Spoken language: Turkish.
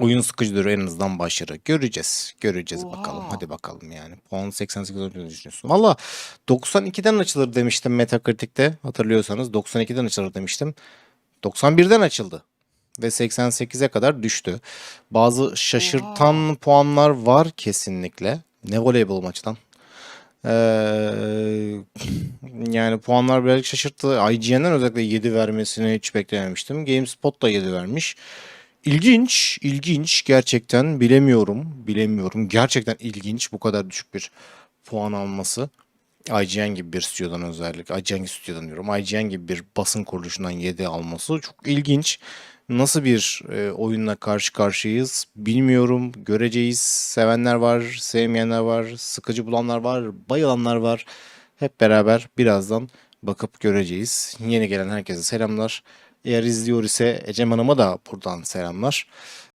Oyun sıkıcıdır en azından başarı. Göreceğiz. Göreceğiz Oha. bakalım. Hadi bakalım yani. Puan 88 olduğunu düşünüyorsun. Valla 92'den açılır demiştim Metacritic'te. Hatırlıyorsanız 92'den açılır demiştim. 91'den açıldı. Ve 88'e kadar düştü. Bazı şaşırtan puanlar var kesinlikle. Ne voleybol maçtan. Ee, yani puanlar birazcık şaşırttı. IGN'den özellikle 7 vermesini hiç beklememiştim. GameSpot da 7 vermiş. İlginç, ilginç. Gerçekten bilemiyorum, bilemiyorum. Gerçekten ilginç bu kadar düşük bir puan alması. IGN gibi bir stüdyodan özellikle, IGN gibi stüdyodan diyorum. IGN gibi bir basın kuruluşundan 7 alması çok ilginç. Nasıl bir e, oyunla karşı karşıyayız bilmiyorum. Göreceğiz. Sevenler var, sevmeyenler var, sıkıcı bulanlar var, bayılanlar var. Hep beraber birazdan bakıp göreceğiz. Yeni gelen herkese selamlar. Eğer izliyor ise Ecem Hanım'a da buradan selamlar.